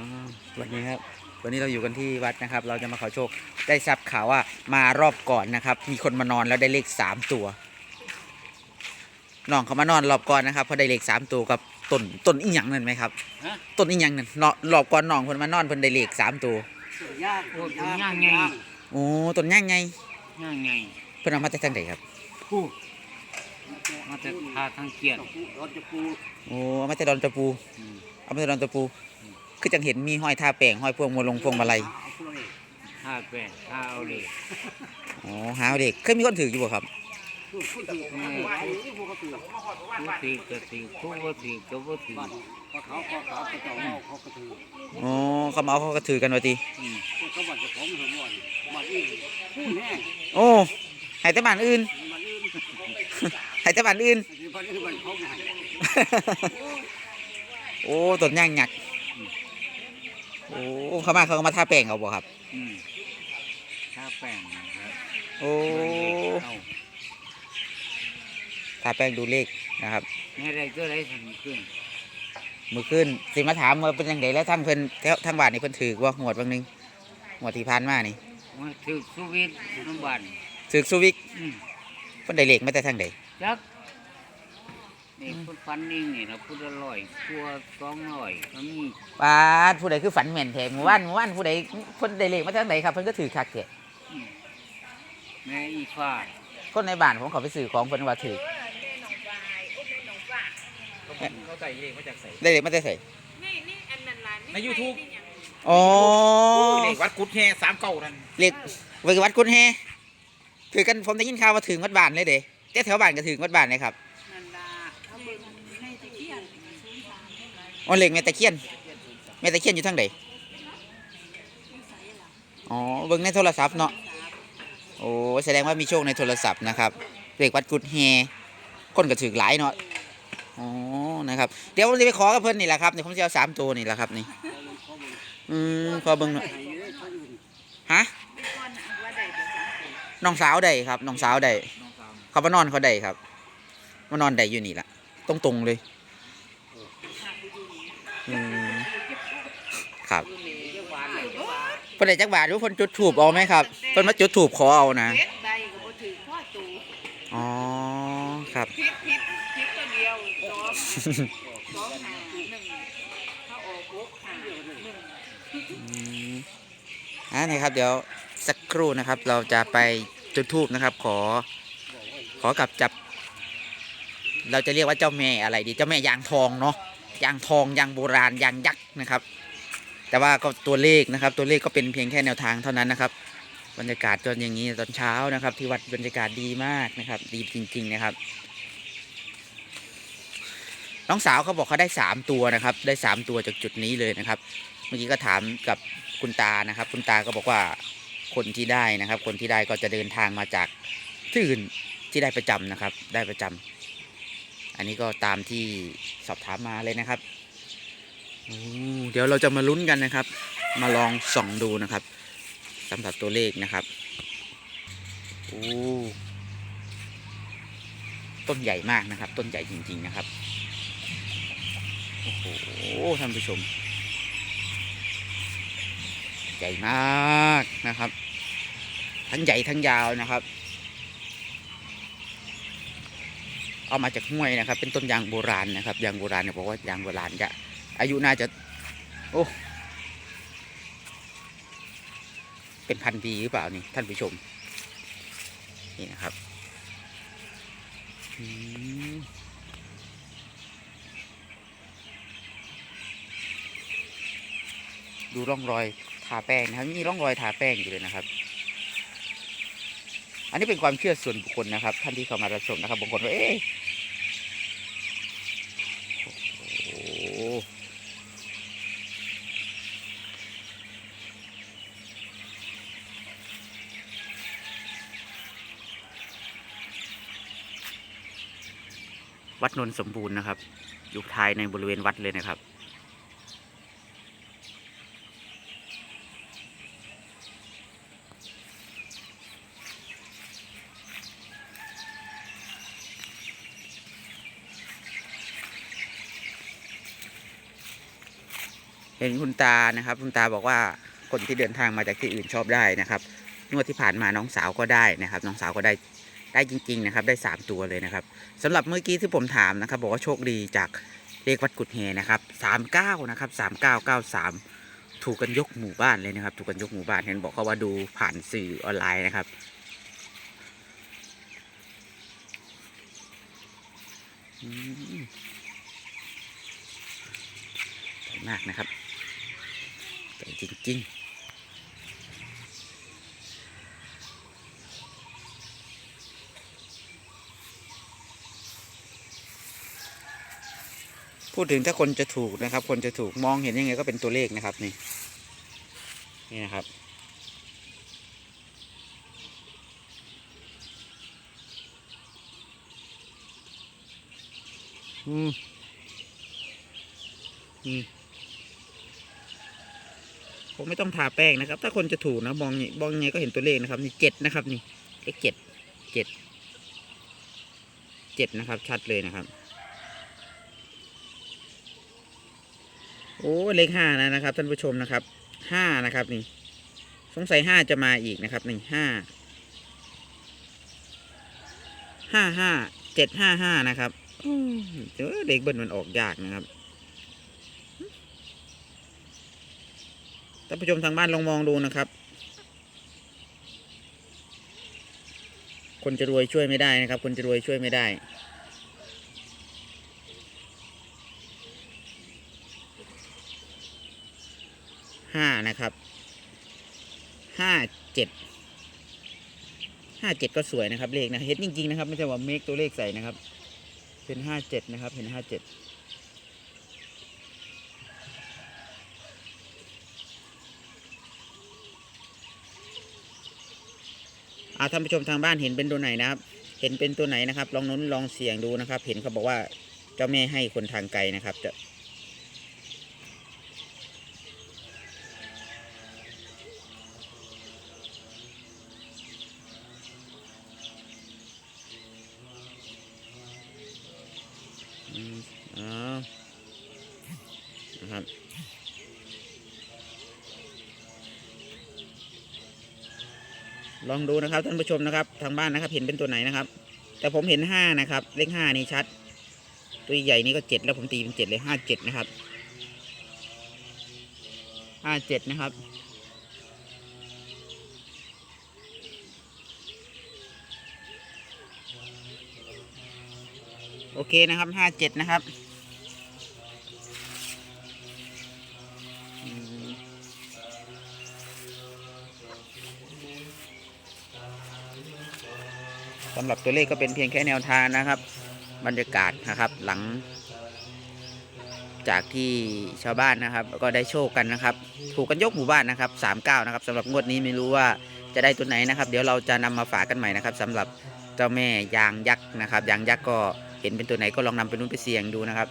อ๋อวันนี้ครับ วันนี้เราอยู่กันที่วัดนะครับ เราจะมาขอโชค ได้ทราบข่าวว่ามารอบก่อนนะครับ มีคนมานอนแล้วได้เลขสามตัวน้องเขามานอนรอบก่อนนะครับเพอได้เลขสามตัวกับต้นต้นอีหยังนั่นไหมครับฮะ ต้นอีหยังนั่นเนาะรอบก่อนน้องเพิ่นมานอนเพิ่นได้เลขสามตัวยากโอ้ยย่างไงโอ้ต้นย่างไงย่างไงเพิ่นเอามาจากทางไหนครับผู้มาจะพาทางเกียรติรถจะปูโอ้เอามาจากดอนตะปูอืมเอามาจากดอนตะปู คือจังเห็นมีห้อยท่าแป้งห้อยพวงมาลงพวงมาลัยห้าแปดห้าเอาเลยอ๋อหาเอาเด็กเคยมีคนถืออยู่บ่ครับผู้ถือกระถือผู้ก็ถือกระบ่ถือเขาเขาเขาเขาเจ้าเมาเขาก็ถืออ๋อเขามาเอาเขาก็ถือกันว่าติอืมเขาบัดจะของสมวันบัดอีกผู้แห้งโอ้ให้แต่บ้านอื่นบัดอื่นให้แต่บ้านอื่นบัดอื่นบัดเขาใหม่โอ้ต้นย่างหยัก โอ้เขามาเขาก็มาทาแป้งเอาบ่ครับ อืมถ้าแป้งนะครับโอ้เอาทาแป้งดูเลขนะครับในใดก็ได้ทำขึ้นมือขึ้นสิมาถามว่าเป็นยังไงแล้วทั้งเพิ่นแถวทั้งบ้านนี่เพิ่นถือว่าหวดบางนึงหวดที่ผ่านมานี่มาถือสุวิทย์น้ำบันถือสุวิกอืมเพิ่นได้เลขมาแต่ทางใดจัก นี่พุทธฟันนิ่งนี่นะพุทธอร่อยครัวสองอร่อยก็มีปาดผู้ใดคือฝันแม่นแท้หมู่บ้านหมู่บ้านผู้ใดเพิ่นได้เลขมาจากทางใดครับเพิ่นก็ถือคักแท้อืมแม่อีฟ้าคนในบ้านผมเขาไปซื้อของเพิ่นว่าถือเขาใส่เลขมาจากใส่ได้เลขมาแต่ไสนี่นี่อันนั้นล่ะใน YouTube นี่ยังอ๋อเลขวัดกุดแห่สามเก้านั่นเรียกเวิวัดกุดแฮถือกันผมได้ยินข่าวว่าถึงวัดบ้านเลยเด้แต่แถวบ้านก็ถึงวัดบ้านเลยครับ นั่นล่ะเขาเบิ่งในตะเคียน อ๋อเล็กแม่ตะเคียนแม่ตะเคียนอยู่ทางใดอ๋อเบิ่งในโทรศัพท์เนาะโอ้แสดงว่ามีโชคในโทรศัพท์นะครับเรียกวัดกุดแฮคนก็ถือหลายเนาะอ๋อนะครับ เดี๋ยวผมจะไปขอกับเพิ่อนนี่แหละครับเนี่ผมจะเอาสามตัวนี่แหละครับนี่อืมขอเบิ่งหน่อยฮะน้องสาวใดครับน้องสาวใดน้องสาวเขามานอนเขาใดครับมานอนใดอยู่นี่แหละตรงตรงๆเลยอืม ครับเพิ่นได้จักบาทหรือเพิ่นจุดถูบเอาไหมครับเพิ่นมาจุดถูบขอเอานะ เฮ็ดใดก็บ่ถือพ่อตูอ๋อครับพิษพิษพิษตัวเดียวสองสองหาหนึ่งเขาออกหกหาหนึ่งอืมอ่านี่ครับ เดี๋ยวสักครู่นะครับ เราจะไปจุดทูบนะครับ ขอ ขอกับจับ เราจะเรียกว่าเจ้าแม่อะไรดี เจ้าแม่ยางทองเนาะยางทองยางโบราณยางยักษ์นะครับ แต่ว่าก็ตัวเลขนะครับ ตัวเลขก็เป็นเพียงแค่แนวทางเท่านั้นนะครับ บรรยากาศตอนอย่างนี้ตอนเช้านะครับ ที่วัดบรรยากาศดีมากนะครับ ดีจริง ๆ นะครับ น้องสาวเขาบอกเขาได้สามตัวนะครับ ได้สามตัวจากจุดนี้เลยนะครับ เมื่อกี้ก็ถามกับคุณตานะครับ คุณตาก็บอกว่าคนที่ได้นะครับ คนที่ได้ก็จะเดินทางมาจากที่อื่นที่ได้ประจำนะครับ ได้ประจำอันนี้ก็ตามที่สอบถามมาเลยนะครับ เดี๋ยวเราจะมาลุ้นกันนะครับ มาลองส่องดูนะครับสำหรับตัวเลขนะครับโอ้ต้นใหญ่มากนะครับ ต้นใหญ่จริงๆนะครับโอ้โหท่านผู้ชม ใหญ่มากนะครับ ทั้งใหญ่ทั้งยาวนะครับเอามาจากห้วยนะครับ เป็นต้นยางโบราณนะครับ ยางโบราณเนี่ยบอกว่ายางโบราณจะ อายุน่าจะ โอ้เป็นพันปีหรือเปล่านี่ท่านผู้ชม นี่นะครับดูร่องรอยทาแป้งนะครับมีร่องรอยทาแป้งอยู่เลยนะครับ อันนี้เป็นความเชื่อส่วนบุคคลนะครับ ท่านที่เข้ามารับชมนะครับบางคนว่าเอ๊ะ วัดนนสมบูรณ์นะครับ อยู่ภายในบริเวณวัดเลยนะครับ เห็นคุณตานะครับ คุณตาบอกว่าคนที่เดินทางมาจากที่อื่นชอบได้นะครับงวดที่ผ่านมาน้องสาวก็ได้นะครับ น้องสาวก็ได้ ได้จริง ๆ นะครับ ได้สามตัวเลยนะครับสำหรับเมื่อกี้ที่ผมถามนะครับ บอกว่าโชคดีจากเลขวัดกุดเฮนะครับสามเก้านะครับสามเก้าเก้าสามถูกกันยกหมู่บ้านเลยนะครับ ถูกกันยกหมู่บ้านเห็นบอกเขาว่าดูผ่านสื่อออนไลน์นะครับอืมใหญ่มากนะครับใหญ่จริง ๆ พูดถึงถ้าคนจะถูกนะครับ คนจะถูกมองเห็นยังไงก็เป็นตัวเลขนะครับนี่นี่นะครับ อืม อืมผมไม่ต้องทาแป้งนะครับ ถ้าคนจะถูกนะมองนี่มองยังไงก็เห็นตัวเลขนะครับ นี่เจ็ดนะครับ นี่เลขเจ็ดเจ็ดเจ็ดนะครับ ชัดเลยนะครับ โอ้เลขห้านะนะครับ ท่านผู้ชมนะครับห้านะครับนี่ สงสัยห้าจะมาอีกนะครับนี่ห้าห้าห้าเจ็ดห้าห้านะครับเออเลขเบิ้ลมันออกยากนะครับท่านผู้ชมทางบ้านลองมองดูนะครับ คนจะรวยช่วยไม่ได้นะครับ คนจะรวยช่วยไม่ได้ ห้านะครับห้าเจ็ดห้าเจ็ดก็สวยนะครับเลขนะเห็นจริงๆนะครับ ไม่ใช่ว่าเมคตัวเลขใส่นะครับ เป็นห้าเจ็ดนะครับเห็นห้าเจ็ดอาท่านผู้ชมทางบ้านเห็นเป็นตัวไหนนะครับ เห็นเป็นตัวไหนนะครับ ลองนุ้นลองเสี่ยงดูนะครับ เห็นเขาบอกว่าเจ้าแม่ให้คนทางไกลนะครับจะอืมอ๋อนะครับ ลองดูนะครับท่านผู้ชมนะครับ ทางบ้านนะครับเห็นเป็นตัวไหนนะครับ แต่ผมเห็นห้านะครับเลขห้านี่ชัด ตัวใหญ่นี่ก็เจ็ดแล้วผมตีเป็นเจ็ดเลยห้าเจ็ดนะครับห้าเจ็ดนะครับโอเคนะครับห้าเจ็ดนะครับ สำหรับตัวเลขก็เป็นเพียงแค่แนวทางนะครับ บรรยากาศนะครับหลัง จากที่ชาวบ้านนะครับ ก็ได้โชคกันนะครับ ถูกกันยกหมู่บ้านนะครับสามเก้านะครับสำหรับงวดนี้ไม่รู้ว่าจะได้ตัวไหนนะครับ เดี๋ยวเราจะนำมาฝากกันใหม่นะครับสำหรับเจ้าแม่ยางยักษ์นะครับยางยักษ์ก็เห็นเป็นตัวไหนก็ลองนำไปนุ่นไปเสี่ยงดูนะครับ